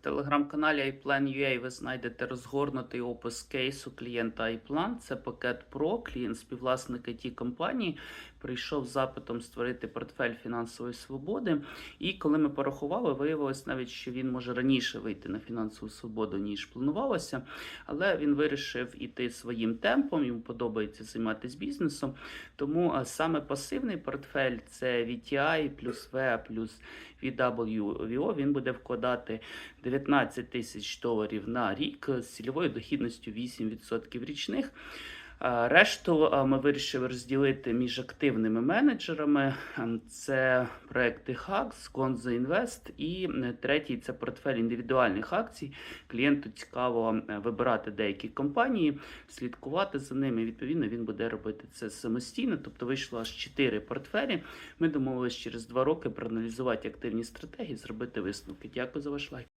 телеграм-каналі iPlan.ua ви знайдете розгорнутий опис кейсу клієнта iPlan. Це пакет Pro, клієнт співвласник it компанії. Прийшов з запитом створити портфель фінансової свободи. І коли ми порахували, виявилось навіть, що він може раніше вийти на фінансову свободу, ніж планувалося. Але він вирішив іти своїм темпом. Йому подобається займатися бізнесом. Тому саме пасивний портфель це VTI плюс V плюс VWVO. Він буде вкладати 19 тисяч доларів на рік з цільовою дохідністю 8% річних. Решту ми вирішили розділити між активними менеджерами. Це проекти Hacks, Gonzo Invest і е, третій це портфель індивідуальних акцій. Клієнту цікаво е, вибирати деякі компанії, слідкувати за ними. Відповідно, він буде робити це самостійно. Тобто вийшло аж 4 портфелі. Ми домовились через 2 роки проаналізувати активні стратегії, зробити висновки. Дякую за ваш лайк.